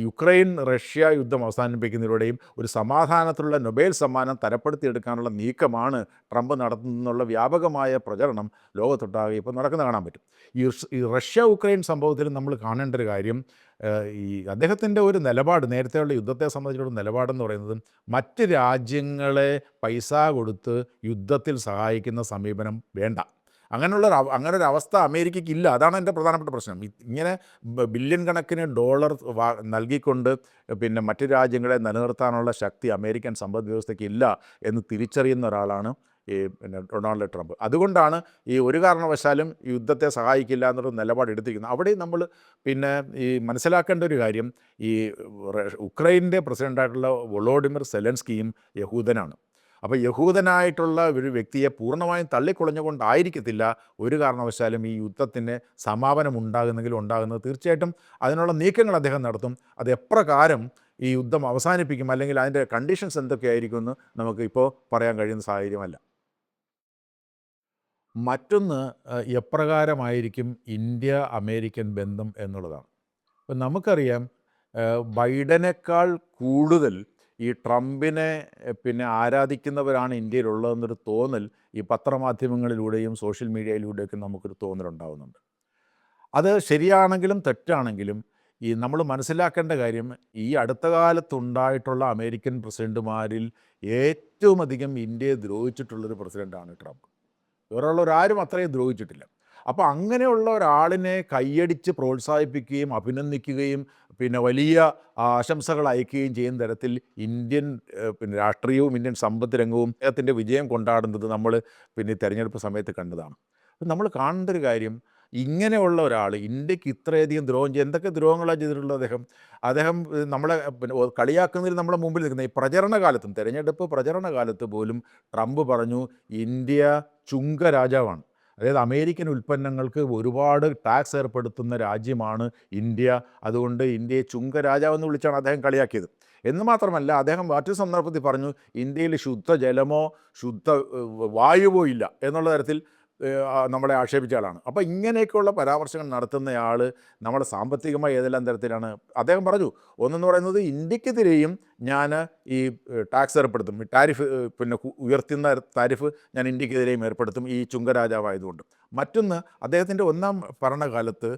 യുക്രൈൻ റഷ്യ യുദ്ധം അവസാനിപ്പിക്കുന്നതിലൂടെയും ഒരു സമാധാനത്തിലുള്ള നൊബേൽ സമ്മാനം തരപ്പെടുത്തിയെടുക്കാനുള്ള നീക്കമാണ് ട്രംപ് നടത്തുന്നുള്ള വ്യാപകമായ പ്രചരണം ലോകത്തൊട്ടാകെ ഇപ്പോൾ നടക്കുന്ന കാണാൻ പറ്റും. ഈ റഷ്യ ഉക്രൈൻ സംഭവത്തിൽ നമ്മൾ കാണേണ്ട ഒരു കാര്യം ഈ അദ്ദേഹത്തിന്റെ ഒരു നിലപാട് നേരത്തെയുള്ള യുദ്ധത്തെ സംബന്ധിച്ചുള്ള നിലപാടെന്ന് പറയുന്നത് മറ്റ് രാജ്യങ്ങളെ പൈസ കൊടുത്ത് യുദ്ധത്തിൽ സഹായിക്കുന്ന സമീപനം വേണ്ട. അങ്ങനെയുള്ള അങ്ങനെ ഒരു അവസ്ഥ അമേരിക്കയ്ക്ക് ഇല്ല അതാണ് എന്റെ പ്രധാനപ്പെട്ട പ്രശ്നം. ഇങ്ങനെ ബില്യൺ കണക്കിന് ഡോളർ നൽകിക്കൊണ്ട് പിന്നെ മറ്റ് രാജ്യങ്ങളെ നിലനിർത്താനുള്ള ശക്തി അമേരിക്കൻ സമ്പദ് വ്യവസ്ഥയ്ക്ക് ഇല്ല എന്ന് തിരിച്ചറിയുന്ന ഒരാളാണ് ഈ പിന്നെ ഡൊണാൾഡ് ട്രംപ്. അതുകൊണ്ടാണ് ഈ ഒരു കാരണവശാലും യുദ്ധത്തെ സഹായിക്കില്ല എന്നൊരു നിലപാട് എടുത്തിരിക്കുന്നത്. അവിടെ നമ്മൾ പിന്നെ ഈ മനസ്സിലാക്കേണ്ട ഒരു കാര്യം ഈ ഉക്രൈന്റെ പ്രസിഡന്റായിട്ടുള്ള വൊളോഡിമിർ സെലൻസ്കിയും യഹൂദനാണ്. അപ്പോൾ യഹൂദനായിട്ടുള്ള ഒരു വ്യക്തിയെ പൂർണമായും തള്ളിക്കുളഞ്ഞുകൊണ്ടായിരിക്കത്തില്ല. ഒരു കാരണവശാലും ഈ യുദ്ധത്തിന് സമാപനം ഉണ്ടാകുന്നെങ്കിലും ഉണ്ടാകുന്നത് തീർച്ചയായിട്ടും അതിനുള്ള നീക്കങ്ങൾ അദ്ദേഹം നടത്തും. അത് എപ്രകാരം ഈ യുദ്ധം അവസാനിപ്പിക്കും? അല്ലെങ്കിൽ അതിന്റെ കണ്ടീഷൻസ് എന്തൊക്കെയായിരിക്കും എന്ന് നമുക്ക് ഇപ്പോൾ പറയാൻ കഴിയുന്ന സാഹചര്യമല്ല. മറ്റൊന്ന് എപ്രകാരമായിരിക്കും ഇന്ത്യ അമേരിക്കൻ ബന്ധം എന്നുള്ളതാണ്. അപ്പം നമുക്കറിയാം ബൈഡനേക്കാൾ കൂടുതൽ ഈ ട്രംപിനെ പിന്നെ ആരാധിക്കുന്നവരാണ് ഇന്ത്യയിലുള്ളതെന്നൊരു തോന്നൽ ഈ പത്രമാധ്യമങ്ങളിലൂടെയും സോഷ്യൽ മീഡിയയിലൂടെയൊക്കെ നമുക്കൊരു തോന്നലുണ്ടാകുന്നുണ്ട് അത് ശരിയാണെങ്കിലും തെറ്റാണെങ്കിലും ഈ നമ്മൾ മനസ്സിലാക്കേണ്ട കാര്യം ഈ അടുത്ത കാലത്തുണ്ടായിട്ടുള്ള അമേരിക്കൻ പ്രസിഡന്റുമാരിൽ ഏറ്റവും അധികം ഇന്ത്യയെ ദ്രോഹിച്ചിട്ടുള്ളൊരു പ്രസിഡന്റാണ് ട്രംപ്. വേറെയുള്ളവരാരും അത്രയും ദ്രോഹിച്ചിട്ടില്ല. അപ്പോൾ അങ്ങനെയുള്ള ഒരാളിനെ കൈയടിച്ച് പ്രോത്സാഹിപ്പിക്കുകയും അഭിനന്ദിക്കുകയും പിന്നെ വലിയ ആശംസകൾ അയക്കുകയും ചെയ്യുന്ന തരത്തിൽ ഇന്ത്യൻ പിന്നെ രാഷ്ട്രീയവും ഇന്ത്യൻ സമ്പദ് രംഗവും അദ്ദേഹത്തിന്റെ വിജയം കൊണ്ടാടുന്നത് നമ്മൾ പിന്നെ തിരഞ്ഞെടുപ്പ് സമയത്ത് കണ്ടതാണ്. നമ്മൾ കാണേണ്ട ഒരു കാര്യം ഇങ്ങനെയുള്ള ഒരാൾ ഇന്ത്യയ്ക്ക് ഇത്രയധികം ദ്രോഹം ചെയ്ത് എന്തൊക്കെ ദ്രോഹങ്ങളാണ് ചെയ്തിട്ടുള്ളത് അദ്ദേഹം? അദ്ദേഹം നമ്മളെ പിന്നെ കളിയാക്കുന്നതിൽ നമ്മുടെ മുമ്പിൽ നിൽക്കുന്ന ഈ പ്രചരണ കാലത്തും തെരഞ്ഞെടുപ്പ് പ്രചരണ കാലത്ത് പോലും ട്രംപ് പറഞ്ഞു ഇന്ത്യ ചുങ്ക രാജാവാണ്. അതായത് അമേരിക്കൻ ഉൽപ്പന്നങ്ങൾക്ക് ഒരുപാട് ടാക്സ് ഏർപ്പെടുത്തുന്ന രാജ്യമാണ് ഇന്ത്യ. അതുകൊണ്ട് ഇന്ത്യയെ ചുങ്ക രാജാവെന്ന് വിളിച്ചാണ് അദ്ദേഹം കളിയാക്കിയത്. എന്ന് മാത്രമല്ല അദ്ദേഹം മറ്റൊരു സന്ദർഭത്തിൽ പറഞ്ഞു ഇന്ത്യയിൽ ശുദ്ധജലമോ ശുദ്ധ വായുവോ ഇല്ല എന്നുള്ള തരത്തിൽ നമ്മളെ ആക്ഷേപിച്ച ആളാണ്. അപ്പോൾ ഇങ്ങനെയൊക്കെയുള്ള പരാമർശങ്ങൾ നടത്തുന്നയാൾ നമ്മളെ സാമ്പത്തികമായി ഏതെല്ലാം തരത്തിലാണ്? അദ്ദേഹം പറഞ്ഞു ഒന്നെന്ന് പറയുന്നത് ഇന്ത്യക്കെതിരെയും ഞാൻ ഈ ടാക്സ് ഏർപ്പെടുത്തും. ഈ ടാരിഫ് പിന്നെ ഉയർത്തുന്ന താരിഫ് ഞാൻ ഇന്ത്യക്കെതിരെയും ഏർപ്പെടുത്തും ഈ ചുങ്കരാജാവായതുകൊണ്ട്. മറ്റൊന്ന് അദ്ദേഹത്തിന്റെ ഒന്നാം ഭരണകാലത്ത്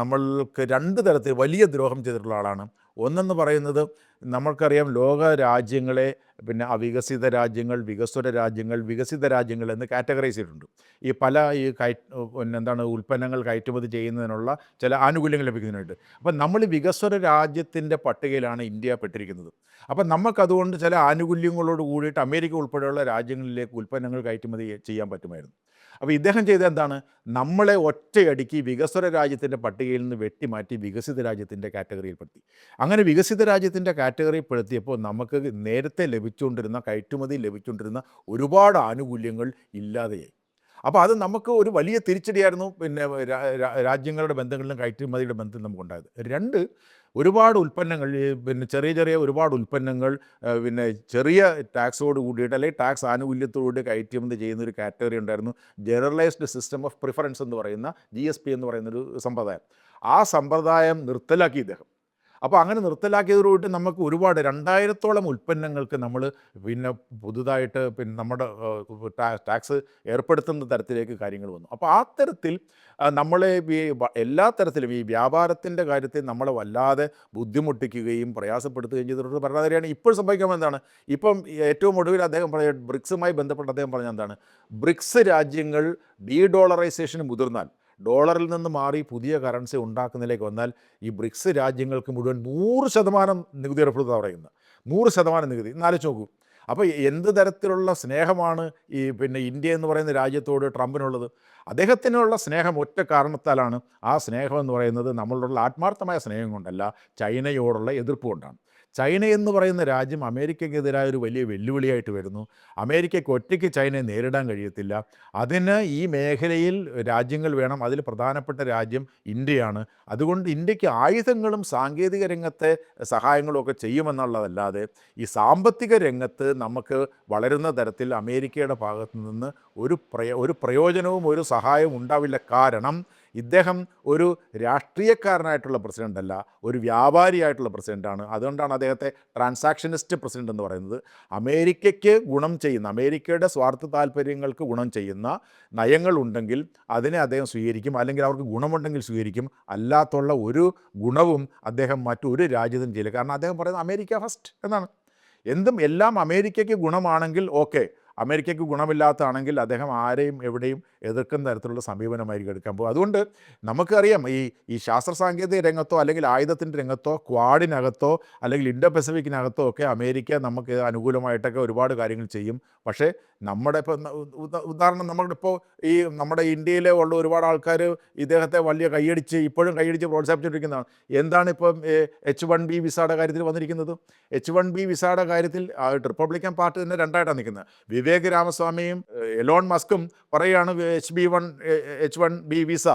നമ്മൾക്ക് രണ്ട് തരത്തിൽ വലിയ ദ്രോഹം ചെയ്തിട്ടുള്ള ആളാണ്. ഒന്നെന്ന് പറയുന്നത് നമ്മൾക്കറിയാം ലോക രാജ്യങ്ങളെ പിന്നെ അവികസിത രാജ്യങ്ങൾ വികസ്വര രാജ്യങ്ങൾ വികസിത രാജ്യങ്ങൾ എന്ന് കാറ്റഗറൈസ് ചെയ്തിട്ടുണ്ട്. ഈ പല ഈ പിന്നെ എന്താണ് ഉൽപ്പന്നങ്ങൾ കയറ്റുമതി ചെയ്യുന്നതിനുള്ള ചില ആനുകൂല്യങ്ങൾ ലഭിക്കുന്നതിനായിട്ട്. അപ്പം നമ്മൾ വികസ്വര രാജ്യത്തിന്റെ പട്ടികയിലാണ് ഇന്ത്യ പെട്ടിരിക്കുന്നത്. അപ്പം നമുക്കതുകൊണ്ട് ചില ആനുകൂല്യങ്ങളോട് കൂടിയിട്ട് അമേരിക്ക ഉൾപ്പെടെയുള്ള രാജ്യങ്ങളിലേക്ക് ഉൽപ്പന്നങ്ങൾ കയറ്റുമതി ചെയ്യാൻ പറ്റുമായിരുന്നു. അപ്പോൾ ഇദ്ദേഹം ചെയ്ത എന്താണ്? നമ്മളെ ഒറ്റയടിക്ക് വികസ്വര രാജ്യത്തിന്റെ പട്ടികയിൽ നിന്ന് വെട്ടിമാറ്റി വികസിത രാജ്യത്തിന്റെ കാറ്റഗറിയിൽപ്പെടുത്തി. അങ്ങനെ വികസിത രാജ്യത്തിന്റെ കാറ്റഗറിയിൽപ്പെടുത്തിയപ്പോൾ നമുക്ക് നേരത്തെ ലഭിച്ചുകൊണ്ടിരുന്ന കയറ്റുമതി ലഭിച്ചുകൊണ്ടിരുന്ന ഒരുപാട് ആനുകൂല്യങ്ങൾ ഇല്ലാതെയായി. അപ്പോൾ അത് നമുക്ക് ഒരു വലിയ തിരിച്ചടിയായിരുന്നു പിന്നെ രാജ്യങ്ങളുടെ ബന്ധങ്ങളിലും കയറ്റുമതിയുടെ ബന്ധത്തിൽ നമുക്കുണ്ടായത്. രണ്ട് ഒരുപാട് ഉൽപ്പന്നങ്ങൾ പിന്നെ ചെറിയ ചെറിയ ഒരുപാട് ഉൽപ്പന്നങ്ങൾ പിന്നെ ചെറിയ ടാക്സോട് കൂടിയിട്ട് അല്ലെങ്കിൽ ടാക്സ് ആനുകൂല്യത്തോട് കയറ്റുമതി ചെയ്യുന്ന ഒരു കാറ്റഗറി ഉണ്ടായിരുന്നു. ജനറലൈസ്ഡ് സിസ്റ്റം ഓഫ് പ്രിഫറൻസ് എന്ന് പറയുന്ന ജി എന്ന് പറയുന്നൊരു സമ്പ്രദായം. ആ സമ്പ്രദായം നിർത്തലാക്കി ഇദ്ദേഹം. അപ്പോൾ അങ്ങനെ നിർത്തലാക്കിയതോടുകൂടി നമുക്ക് ഒരുപാട് രണ്ടായിരത്തോളം ഉൽപ്പന്നങ്ങൾക്ക് നമ്മൾ പിന്നെ പുതുതായിട്ട് പിന്നെ നമ്മുടെ ടാക്സ് ഏർപ്പെടുത്തുന്ന തരത്തിലേക്ക് കാര്യങ്ങൾ വന്നു. അപ്പോൾ ആ തരത്തിൽ നമ്മളെ ഈ എല്ലാ തരത്തിലും ഈ വ്യാപാരത്തിന്റെ കാര്യത്തിൽ നമ്മളെ വല്ലാതെ ബുദ്ധിമുട്ടിക്കുകയും പ്രയാസപ്പെടുത്തുകയും ചെയ്തിട്ടുള്ള ഭരണാധികാരിയാണ് ഇപ്പോൾ സംഭവിക്കാൻ എന്താണ്? ഇപ്പം ഏറ്റവും ഒടുവിൽ അദ്ദേഹം പറഞ്ഞ ബ്രിക്സുമായി ബന്ധപ്പെട്ട് അദ്ദേഹം പറഞ്ഞ എന്താണ്? ബ്രിക്സ് രാജ്യങ്ങൾ ഡീ ഡോളറൈസേഷന് മുതിർന്നാൽ ഡോളറിൽ നിന്ന് മാറി പുതിയ കറൻസി ഉണ്ടാക്കുന്നതിലേക്ക് വന്നാൽ ഈ ബ്രിക്സ് രാജ്യങ്ങൾക്ക് മുഴുവൻ നൂറ് ശതമാനം നികുതി ഏർപ്പെടുത്താൻ പറയുന്നത് നൂറ് ശതമാനം നികുതി. എന്നാലോചിച്ച് നോക്കൂ. അപ്പോൾ എന്ത് തരത്തിലുള്ള സ്നേഹമാണ് ഈ പിന്നെ ഇന്ത്യ എന്ന് പറയുന്ന രാജ്യത്തോട് ട്രംപിനുള്ളത്? അദ്ദേഹത്തിനുള്ള സ്നേഹം ഒറ്റ കാരണത്താലാണ് ആ സ്നേഹം എന്ന് പറയുന്നത് നമ്മളോടുള്ള ആത്മാർത്ഥമായ സ്നേഹം കൊണ്ടല്ല ചൈനയോടുള്ള എതിർപ്പ് കൊണ്ടാണ്. ചൈന എന്ന് പറയുന്ന രാജ്യം അമേരിക്കയ്ക്കെതിരായ ഒരു വലിയ വെല്ലുവിളിയായിട്ട് വരുന്നു. അമേരിക്കയ്ക്ക് ഒറ്റയ്ക്ക് ചൈനയെ നേരിടാൻ കഴിയത്തില്ല. അതിന് ഈ മേഖലയിൽ രാജ്യങ്ങൾ വേണം. അതിൽ പ്രധാനപ്പെട്ട രാജ്യം ഇന്ത്യയാണ്. അതുകൊണ്ട് ഇന്ത്യയ്ക്ക് ആയുധങ്ങളും സാങ്കേതിക രംഗത്തെ സഹായങ്ങളും ഒക്കെ ചെയ്യുമെന്നുള്ളതല്ലാതെ ഈ സാമ്പത്തിക രംഗത്ത് നമുക്ക് വളരുന്ന തരത്തിൽ അമേരിക്കയുടെ ഭാഗത്തു നിന്ന് ഒരു പ്രയോ ഒരു പ്രയോജനവും ഒരു സഹായവും ഉണ്ടാവില്ല. കാരണം ഇദ്ദേഹം ഒരു രാഷ്ട്രീയക്കാരനായിട്ടുള്ള പ്രസിഡന്റ് അല്ല ഒരു വ്യാപാരിയായിട്ടുള്ള പ്രസിഡന്റാണ് അതുകൊണ്ടാണ് അദ്ദേഹത്തെ ട്രാൻസാക്ഷനിസ്റ്റ് പ്രസിഡന്റ് എന്ന് പറയുന്നത്. അമേരിക്കയ്ക്ക് ഗുണം ചെയ്യുന്ന അമേരിക്കയുടെ സ്വാർത്ഥ താല്പര്യങ്ങൾക്ക് ഗുണം ചെയ്യുന്ന നയങ്ങൾ ഉണ്ടെങ്കിൽ അതിനെ അദ്ദേഹം സ്വീകരിക്കും. അല്ലെങ്കിൽ അവർക്ക് ഗുണമുണ്ടെങ്കിൽ സ്വീകരിക്കും. അല്ലാത്തുള്ള ഒരു ഗുണവും അദ്ദേഹം മറ്റൊരു രാജ്യത്തും ചെയ്യില്ല. കാരണം അദ്ദേഹം പറയുന്നത് അമേരിക്ക ഫസ്റ്റ് എന്നാണ്. എന്തും എല്ലാം അമേരിക്കയ്ക്ക് ഗുണമാണെങ്കിൽ ഓക്കെ. അമേരിക്കയ്ക്ക് ഗുണമില്ലാത്തതാണെങ്കിൽ അദ്ദേഹം ആരെയും എവിടെയും എതിർക്കുന്ന തരത്തിലുള്ള സമീപനമായിരിക്കും എടുക്കാൻ പോകും അതുകൊണ്ട് നമുക്കറിയാം ഈ ഈ ശാസ്ത്ര സാങ്കേതിക രംഗത്തോ അല്ലെങ്കിൽ ആയുധത്തിന്റെ രംഗത്തോ ക്വാഡിനകത്തോ അല്ലെങ്കിൽ ഇൻഡോ പെസഫിക്കിനകത്തോ ഒക്കെ അമേരിക്ക നമുക്ക് അനുകൂലമായിട്ടൊക്കെ ഒരുപാട് കാര്യങ്ങൾ ചെയ്യും. പക്ഷേ നമ്മുടെ ഇപ്പോൾ ഉദാഹരണം നമ്മുടെ ഇപ്പോൾ ഈ നമ്മുടെ ഇന്ത്യയിലെ ഉള്ള ഒരുപാട് ആൾക്കാർ ഇദ്ദേഹത്തെ വലിയ കൈയടിച്ച് ഇപ്പോഴും കൈയടിച്ച് പ്രോത്സാഹിപ്പിച്ചുകൊണ്ടിരിക്കുന്നതാണ് എന്താണ് ഇപ്പം എച്ച് വൺ ബി വിസയുടെ കാര്യത്തിൽ വന്നിരിക്കുന്നത്? എച്ച് വൺ ബി വിസയുടെ കാര്യത്തിൽ റിപ്പബ്ലിക്കൻ പാർട്ടി തന്നെ രണ്ടായിട്ടാണ് നിൽക്കുന്നത്. വിവേക് രാമസ്വാമിയും എലോൺ മസ്കും പറയുകയാണ് H B one H one B visa.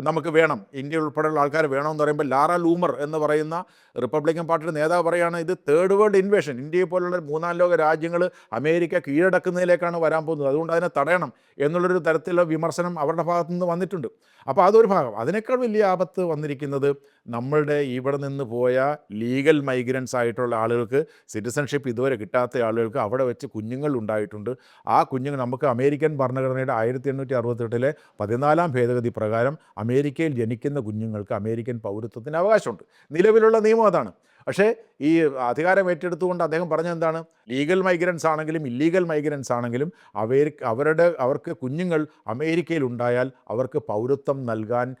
നമുക്ക് വേണം. ഇന്ത്യ ഉൾപ്പെടെയുള്ള ആൾക്കാർ വേണമെന്ന് പറയുമ്പോൾ ലാറ ലൂമർ എന്ന് പറയുന്ന റിപ്പബ്ലിക്കൻ പാർട്ടിയുടെ നേതാവ് പറയുകയാണ് ഇത് തേർഡ് വേൾഡ് ഇൻവേഷൻ ഇന്ത്യയെ പോലുള്ള മൂന്നാം ലോക രാജ്യങ്ങൾ അമേരിക്ക കീഴടക്കുന്നതിലേക്കാണ് വരാൻ പോകുന്നത്. അതുകൊണ്ട് അതിനെ തടയണം എന്നുള്ളൊരു തരത്തിലുള്ള വിമർശനം അവരുടെ ഭാഗത്തു നിന്ന് വന്നിട്ടുണ്ട്. അപ്പോൾ അതൊരു ഭാഗം. അതിനേക്കാൾ വലിയ ആപത്ത് വന്നിരിക്കുന്നത് നമ്മളുടെ ഇവിടെ നിന്ന് പോയ ലീഗൽ മൈഗ്രൻസ് ആയിട്ടുള്ള ആളുകൾക്ക് സിറ്റിസൺഷിപ്പ് ഇതുവരെ കിട്ടാത്ത ആളുകൾക്ക് അവിടെ വെച്ച് കുഞ്ഞുങ്ങൾ ഉണ്ടായിട്ടുണ്ട്. ആ കുഞ്ഞുങ്ങൾ നമുക്ക് അമേരിക്കൻ ഭരണഘടനയുടെ ആയിരത്തി എണ്ണൂറ്റി അറുപത്തെട്ടിലെ പതിനാലാം ഭേദഗതി പ്രകാരം അമേരിക്കയിൽ ജനിക്കുന്ന കുഞ്ഞുങ്ങൾക്ക് അമേരിക്കൻ പൗരത്വത്തിന് അവകാശമുണ്ട്. നിലവിലുള്ള നിയമം അതാണ്. പക്ഷേ ഈ അധികാരം ഏറ്റെടുത്തുകൊണ്ട് അദ്ദേഹം പറഞ്ഞത് എന്താണ്? ലീഗൽ മൈഗ്രൻസ് ആണെങ്കിലും ഇല്ലീഗൽ മൈഗ്രൻസ് ആണെങ്കിലും അവർ അവരുടെ അവർക്ക് കുഞ്ഞുങ്ങൾ അമേരിക്കയിൽ ഉണ്ടായാൽ അവർക്ക് പൗരത്വം നൽകാൻ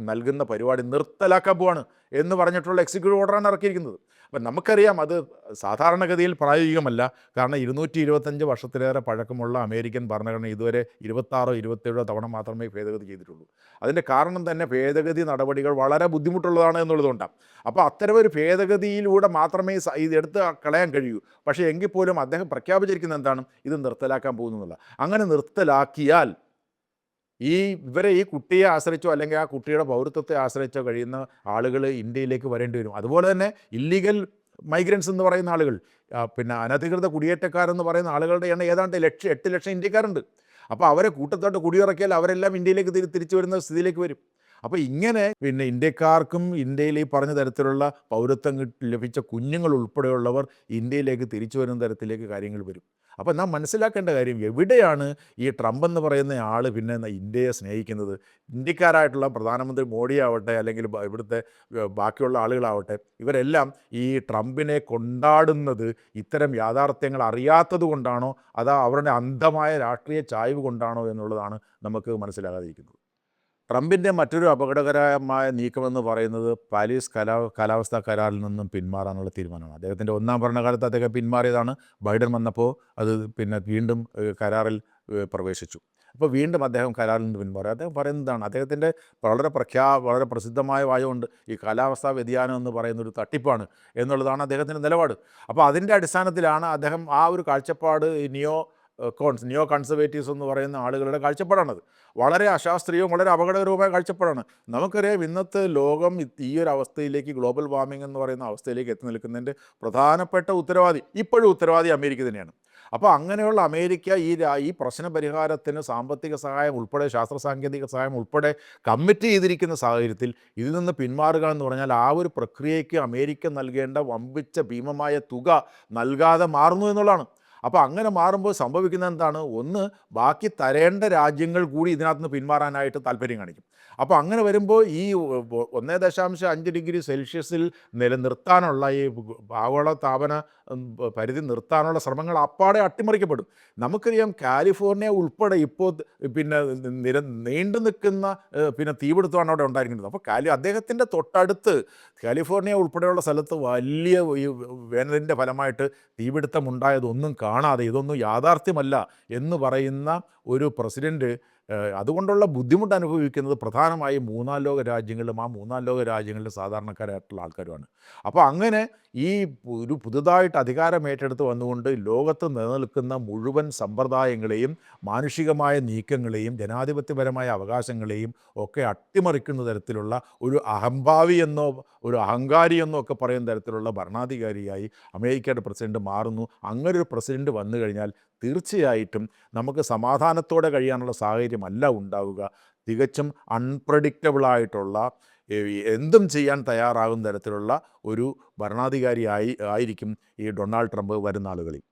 നൽകുന്ന പരിപാടി നിർത്തലാക്കാൻ പോവാണ് എന്ന് പറഞ്ഞിട്ടുള്ള എക്സിക്യൂട്ടീവ് ഓർഡറാണ് ഇറക്കിയിരിക്കുന്നത്. അപ്പം നമുക്കറിയാം അത് സാധാരണഗതിയിൽ പ്രായോഗികമല്ല. കാരണം ഇരുന്നൂറ്റി ഇരുപത്തഞ്ച് വർഷത്തിലേറെ പഴക്കമുള്ള അമേരിക്കൻ ഭരണഘടന ഇതുവരെ ഇരുപത്താറോ ഇരുപത്തേഴോ തവണ മാത്രമേ ഭേദഗതി ചെയ്തിട്ടുള്ളൂ. അതിന്റെ കാരണം തന്നെ ഭേദഗതി നടപടികൾ വളരെ ബുദ്ധിമുട്ടുള്ളതാണ് എന്നുള്ളതുകൊണ്ടാണ്. അപ്പോൾ അത്തരമൊരു ഭേദഗതിയിലൂടെ മാത്രമേ ഇത് എടുത്ത് കളയാൻ കഴിയൂ. പക്ഷേ എങ്കിൽ പോലും അദ്ദേഹം പ്രഖ്യാപിച്ചിരിക്കുന്നത് എന്താണ്? ഇത് നിർത്തലാക്കാൻ പോകുന്നുള്ള അങ്ങനെ നിർത്തലാക്കിയാൽ ഈ ഇവരെ ഈ കുട്ടിയെ ആശ്രയിച്ചോ അല്ലെങ്കിൽ ആ കുട്ടിയുടെ പൗരത്വത്തെ ആശ്രയിച്ചോ കഴിയുന്ന ആളുകൾ ഇന്ത്യയിലേക്ക് വരേണ്ടി വരും. അതുപോലെ തന്നെ ഇല്ലീഗൽ മൈഗ്രൻസ് എന്ന് പറയുന്ന ആളുകൾ പിന്നെ അനധികൃത കുടിയേറ്റക്കാരെന്ന് പറയുന്ന ആളുകളുടെ എണ്ണം ഏതാണ്ട് ലക്ഷം എട്ട് ലക്ഷം ഇന്ത്യക്കാരുണ്ട്. അപ്പോൾ അവരെ കൂട്ടത്തോട്ട് കുടിയിറക്കിയാൽ അവരെല്ലാം ഇന്ത്യയിലേക്ക് തിരി തിരിച്ചു വരുന്ന സ്ഥിതിയിലേക്ക് വരും. അപ്പോൾ ഇങ്ങനെ പിന്നെ ഇന്ത്യക്കാർക്കും ഇന്ത്യയിൽ ഈ പറഞ്ഞ തരത്തിലുള്ള പൗരത്വം ലഭിച്ച കുഞ്ഞുങ്ങൾ ഉൾപ്പെടെയുള്ളവർ ഇന്ത്യയിലേക്ക് തിരിച്ചു വരുന്ന തരത്തിലേക്ക് കാര്യങ്ങൾ വരും. അപ്പോൾ നാം മനസ്സിലാക്കേണ്ട കാര്യം എവിടെയാണ് ഈ ട്രംപ് എന്ന് പറയുന്ന ആൾ പിന്നെ ഇന്ത്യയെ സ്നേഹിക്കുന്നത്? ഇന്ത്യക്കാരായിട്ടുള്ള പ്രധാനമന്ത്രി മോഡിയാവട്ടെ അല്ലെങ്കിൽ ഇവിടുത്തെ ബാക്കിയുള്ള ആളുകളാവട്ടെ ഇവരെല്ലാം ഈ ട്രംപിനെ കൊണ്ടാടുന്നത് ഇത്തരം യാഥാർത്ഥ്യങ്ങൾ അറിയാത്തത് കൊണ്ടാണോ? അതോ അവരുടെ അന്ധമായ രാഷ്ട്രീയ ചായ്വ് കൊണ്ടാണോ എന്നുള്ളതാണ് നമുക്ക് മനസ്സിലാകാതിരിക്കുന്നത്. ട്രംപിന്റെ മറ്റൊരു അപകടകരമായ നീക്കമെന്ന് പറയുന്നത് പാരീസ് കലാ കാലാവസ്ഥാ കരാറിൽ നിന്നും പിന്മാറാനുള്ള തീരുമാനമാണ്. അദ്ദേഹത്തിന്റെ ഒന്നാം ഭരണകാലത്ത് അദ്ദേഹം പിന്മാറിയതാണ്. ബൈഡൻ വന്നപ്പോൾ അത് പിന്നെ വീണ്ടും കരാറിൽ പ്രവേശിച്ചു. അപ്പോൾ വീണ്ടും അദ്ദേഹം കരാറിൽ നിന്ന് പിന്മാറി. അദ്ദേഹം പറയുന്നതാണ് അദ്ദേഹത്തിന്റെ വളരെ പ്രഖ്യാ വളരെ പ്രസിദ്ധമായ വായമുണ്ട് ഈ കാലാവസ്ഥാ വ്യതിയാനം എന്ന് പറയുന്ന ഒരു തട്ടിപ്പാണ് എന്നുള്ളതാണ് അദ്ദേഹത്തിന്റെ നിലപാട്. അപ്പോൾ അതിന്റെ അടിസ്ഥാനത്തിലാണ് അദ്ദേഹം ആ ഒരു കാഴ്ചപ്പാട് നിയോ കോൺസ് നിയോ കൺസർവേറ്റീവ്സ് എന്ന് പറയുന്ന ആളുകളുടെ കാഴ്ചപ്പാടാണത്. വളരെ അശാസ്ത്രീയവും വളരെ അപകടകരവുമായ കാഴ്ചപ്പാടാണ്. നമുക്കറിയാം ഇന്നത്തെ ലോകം ഈ ഒരു അവസ്ഥയിലേക്ക് ഗ്ലോബൽ വാർമിംഗ് എന്ന് പറയുന്ന അവസ്ഥയിലേക്ക് എത്തി നിൽക്കുന്നതിന്റെ പ്രധാനപ്പെട്ട ഉത്തരവാദി ഇപ്പോഴും ഉത്തരവാദി അമേരിക്ക തന്നെയാണ്. അപ്പോൾ അങ്ങനെയുള്ള അമേരിക്ക ഈ ഈ പ്രശ്ന പരിഹാരത്തിന് സാമ്പത്തിക സഹായം ഉൾപ്പെടെ ശാസ്ത്ര സാങ്കേതിക സഹായം ഉൾപ്പെടെ കമ്മിറ്റ് ചെയ്തിരിക്കുന്ന സാഹചര്യത്തിൽ ഇതിൽ നിന്ന് പിന്മാറുക എന്ന് പറഞ്ഞാൽ ആ ഒരു പ്രക്രിയയ്ക്ക് അമേരിക്ക നൽകേണ്ട വമ്പിച്ച ഭീമമായ തുക നൽകാതെ മാറുന്നു എന്നുള്ളതാണ്. അപ്പോൾ അങ്ങനെ മാറുമ്പോൾ സംഭവിക്കുന്നത് എന്താണ്? ഒന്ന് ബാക്കി തരേണ്ട രാജ്യങ്ങൾ കൂടി ഇതിനകത്ത് പിന്മാറാനായിട്ട് താല്പര്യം കാണിക്കും. അപ്പോൾ അങ്ങനെ വരുമ്പോൾ ഈ ഒന്നേ ദശാംശം അഞ്ച് ഡിഗ്രി സെൽഷ്യസിൽ നിലനിർത്താനുള്ള ഈ ആഗോള താപന പരിധി നിർത്താനുള്ള ശ്രമങ്ങൾ അപ്പാടെ അട്ടിമറിക്കപ്പെടും. നമുക്കറിയാം കാലിഫോർണിയ ഉൾപ്പെടെ ഇപ്പോൾ പിന്നെ നിര നീണ്ടു നിൽക്കുന്ന പിന്നെ തീപിടുത്തമാണ് അവിടെ ഉണ്ടായിരിക്കുന്നത്. അപ്പോൾ കാലി അദ്ദേഹത്തിന്റെ തൊട്ടടുത്ത് കാലിഫോർണിയ ഉൾപ്പെടെയുള്ള സ്ഥലത്ത് വലിയ ഈ വേനലിന്റെ ഫലമായിട്ട് തീപിടുത്തം ഉണ്ടായതൊന്നും കാണാതെ ഇതൊന്നും യാഥാർത്ഥ്യമല്ല എന്ന് പറയുന്ന ഒരു പ്രസിഡന്റ് അതുകൊണ്ടുള്ള ബുദ്ധിമുട്ട് അനുഭവിക്കുന്നത് പ്രധാനമായും മൂന്നാം ലോക രാജ്യങ്ങളിലും ആ മൂന്നാം ലോക രാജ്യങ്ങളിലെ സാധാരണക്കാരായിട്ടുള്ള ആൾക്കാരുമാണ്. അപ്പോൾ അങ്ങനെ ഈ ഒരു പുതുതായിട്ട് അധികാരം ഏറ്റെടുത്ത് വന്നുകൊണ്ട് ലോകത്ത് നിലനിൽക്കുന്ന മുഴുവൻ സമ്പ്രദായങ്ങളെയും മാനുഷികമായ നീക്കങ്ങളെയും ജനാധിപത്യപരമായ അവകാശങ്ങളെയും ഒക്കെ അട്ടിമറിക്കുന്ന തരത്തിലുള്ള ഒരു അഹംഭാവി എന്നോ ഒരു അഹങ്കാരി എന്നോ ഒക്കെ പറയുന്ന തരത്തിലുള്ള ഭരണാധികാരിയായി അമേരിക്കയുടെ പ്രസിഡന്റ് മാറുന്നു. അങ്ങനെ ഒരു പ്രസിഡന്റ് വന്നു കഴിഞ്ഞാൽ തീർച്ചയായിട്ടും നമുക്ക് സമാധാനത്തോടെ കഴിയാനുള്ള സാഹചര്യമല്ല ഉണ്ടാവുക. തികച്ചും അൺപ്രഡിക്റ്റബിളായിട്ടുള്ള എന്തും ചെയ്യാൻ തയ്യാറാകുന്ന തരത്തിലുള്ള ഒരു ഭരണാധികാരിയായി ആയിരിക്കും ഈ ഡൊണാൾഡ് ട്രംപ് വരുന്ന ആളുകളിൽ.